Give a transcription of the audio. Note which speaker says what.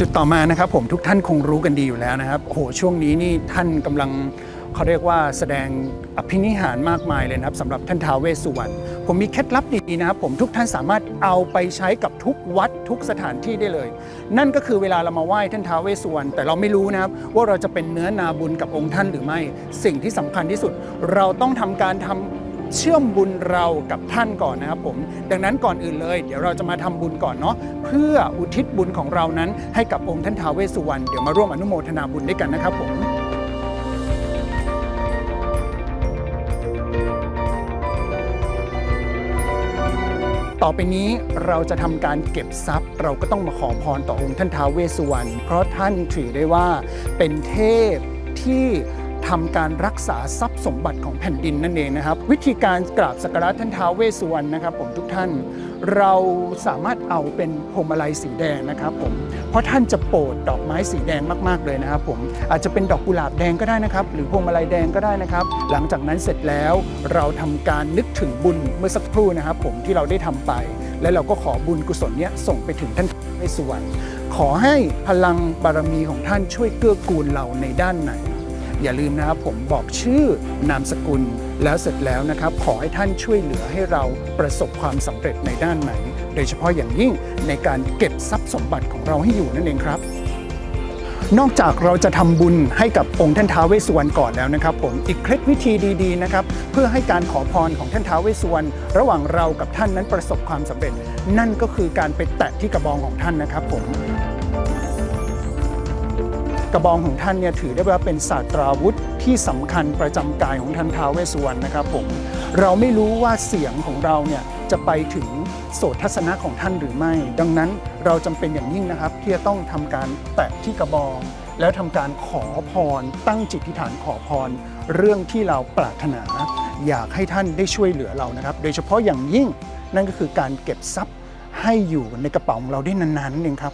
Speaker 1: จุดต่อมานะครับผมทุกท่านคงรู้กันดีอยู่แล้วนะครับโอ้โหช่วงนี้นี่ท่านกำลังเขาเรียกว่าแสดงอภินิหารมากมายเลยนะครับสำหรับท่านท้าวเวสสุวรรณผมมีเคล็ดลับดีๆนะครับผมทุกท่านสามารถเอาไปใช้กับทุกวัดทุกสถานที่ได้เลย นั่นก็คือเวลาเรามาไหว้ท่านท้าวเวสสุวรรณแต่เราไม่รู้นะครับว่าเราจะเป็นเนื้อนาบุญกับองค์ท่านหรือไม่ สิ่งที่สำคัญที่สุด เราต้องทำการทำ เชื่อมบุญเรากับท่านก่อนนะครับผม ดังนั้นก่อนอื่นเลย เดี๋ยวเราจะมาทำบุญก่อนเนาะเพื่ออุทิศบุญของเรานั้นให้กับองค์ท่านท้าวเวสสุวรรณเดี๋ยวมาร่วมอนุโมทนาบุญด้วยกันนะครับผมต่อไปนี้เราจะทำการเก็บทรัพย์ เราก็ต้องมาขอพรต่อองค์ท่านท้าวเวสสุวรรณเพราะท่านถือได้ว่าเป็นเทพที่ ทำการรักษาทรัพย์สมบัติของแผ่นดินนั่นเองนะครับ วิธีการกราบสักการะท่านท้าวเวสสุวรรณนะครับ ผมทุกท่าน เราสามารถเอาเป็นพวงมาลัยสีแดงนะครับผมเพราะท่านจะโปรดดอกไม้สีแดงมากๆเลยนะครับผมอาจจะเป็นดอกกุหลาบแดงก็ได้นะครับ หรือพวงมาลัยแดงก็ได้นะครับ หลังจากนั้นเสร็จแล้วเราทำการนึกถึงบุญเมื่อสักครู่นะครับ ผมที่เราได้ทำไป และเราก็ขอบุญกุศลนี้ส่งไปถึงท่านเวสสุวรรณขอให้พลังบารมีของท่านช่วยเกื้อกูลเราในด้านไหน อย่าลืมนะครับผมบอกชื่อนามสกุล แล้วเสร็จแล้วนะครับ ขอให้ท่านช่วยเหลือให้เราประสบความสำเร็จในด้านไหน โดยเฉพาะอย่างยิ่งในการเก็บทรัพย์สมบัติของเราให้อยู่นั่นเองครับนอกจากเราจะทำบุญให้กับองค์ท่านท้าวเวสสุวรรณก่อนแล้วนะครับ ผมอีกเคล็ดวิธีดีๆนะครับเพื่อให้การขอพรของท่านท้าวเวสสุวรรณระหว่างเรากับท่านนั้นประสบความสำเร็จ นั่นก็คือการไปแตะที่กระบองของท่านนะครับผม กระบองของท่านเนี่ยถือได้ว่าเป็นศาสตราวุธที่สำคัญประจำกายของท่านท้าวเวสสุวรรณนะครับผมเราไม่รู้ว่าเสียงของเราเนี่ยจะไปถึงโสตทัศนะของท่านหรือไม่ ดังนั้นเราจำเป็นอย่างยิ่งนะครับ ที่จะต้องทำการแตะที่กระบอง แล้วทำการขอพร ตั้งจิตทิฐานขอพร เรื่องที่เราปรารถนา อยากให้ท่านได้ช่วยเหลือเรานะครับ โดยเฉพาะอย่างยิ่งนั่นก็คือการเก็บทรัพย์ให้อยู่ในกระเป๋าของเราได้นานๆนั่นเองครับ